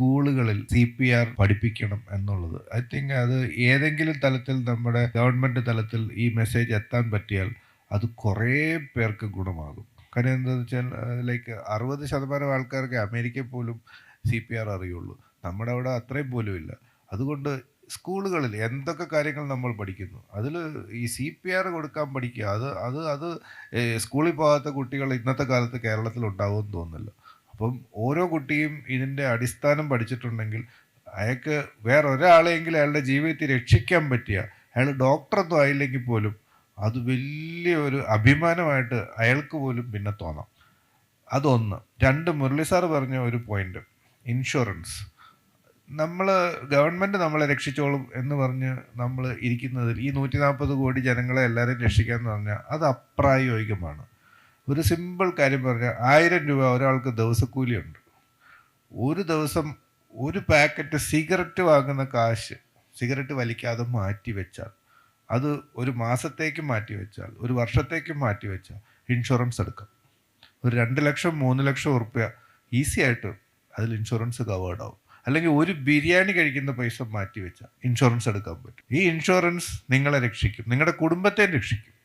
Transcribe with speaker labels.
Speaker 1: സ്കൂളുകളിൽ C P R പഠിപ്പിക്കണം എന്നുള്ളത്. ഐ തിങ്ക് അത് ഏതെങ്കിലും തലത്തിൽ നമ്മുടെ ഗവൺമെന്റ് തലത്തിൽ ഈ മെസ്സേജ് എത്താൻ പറ്റിയാൽ അത് കുറേ പേർക്ക് ഗുണമാകും. കാര്യം എന്താണെന്ന് വെച്ചാൽ ലൈക്ക് അറുപത് ശതമാനം ആൾക്കാർക്ക് അമേരിക്ക പോലും സി പി ആർ അറിയുള്ളൂ. നമ്മുടെ അവിടെ അത്രയും പോലും ഇല്ല. അതുകൊണ്ട് സ്കൂളുകളിൽ എന്തൊക്കെ കാര്യങ്ങൾ നമ്മൾ പഠിക്കുന്നു അതിൽ ഈ സി പി ആർ കൊടുക്കാൻ പഠിക്കുക അത് അത് അത് സ്കൂളിൽ പോകാത്ത കുട്ടികൾ ഇന്നത്തെ കാലത്ത് കേരളത്തിൽ ഉണ്ടാവുമെന്ന് തോന്നുന്നില്ല. അപ്പം ഓരോ കുട്ടിയും ഇതിന്റെ അടിസ്ഥാനം പഠിച്ചിട്ടുണ്ടെങ്കിൽ അയാൾക്ക് വേറെ ഒരാളെയെങ്കിലും അയാളുടെ ജീവിതത്തിൽ രക്ഷിക്കാൻ പറ്റിയ അയാൾ ഡോക്ടറൊന്നും ആയില്ലെങ്കിൽ പോലും അത് വലിയ ഒരു അഭിമാനമായിട്ട് അയാൾക്ക് പോലും പിന്നെ തോന്നാം. അതൊന്ന്. രണ്ട് മുരളി സാർ പറഞ്ഞ ഒരു പോയിന്റ് ഇൻഷുറൻസ് നമ്മൾ ഗവൺമെന്റ് നമ്മളെ രക്ഷിച്ചോളും എന്ന് പറഞ്ഞ് നമ്മൾ ഇരിക്കുന്നതിൽ ഈ നൂറ്റി നാൽപ്പത് കോടി ജനങ്ങളെ എല്ലാവരെയും രക്ഷിക്കാമെന്ന് പറഞ്ഞാൽ അത് അപ്രായോഗികമാണ്. ഒരു സിമ്പിൾ കാര്യം പറഞ്ഞാൽ ആയിരം രൂപ ഒരാൾക്ക് ദിവസക്കൂലിയുണ്ട്. ഒരു ദിവസം ഒരു പാക്കറ്റ് സിഗരറ്റ് വാങ്ങുന്ന കാശ് സിഗരറ്റ് വലിക്കാതെ മാറ്റി വെച്ചാൽ അത് ഒരു മാസത്തേക്ക് മാറ്റി വെച്ചാൽ ഒരു വർഷത്തേക്ക് മാറ്റി വെച്ചാൽ ഇൻഷുറൻസ് എടുക്കാം. ഒരു രണ്ട് ലക്ഷം മൂന്ന് ലക്ഷം ഉറുപ്പ്യ ഈസി ആയിട്ട് അതിൽ ഇൻഷുറൻസ് കവേർഡ് ആവും. അല്ലെങ്കിൽ ഒരു ബിരിയാണി കഴിക്കുന്ന പൈസ മാറ്റി വെച്ചാൽ ഇൻഷുറൻസ് എടുക്കാൻ പറ്റും. ഈ ഇൻഷുറൻസ് നിങ്ങളെ രക്ഷിക്കും നിങ്ങളുടെ കുടുംബത്തെ രക്ഷിക്കും.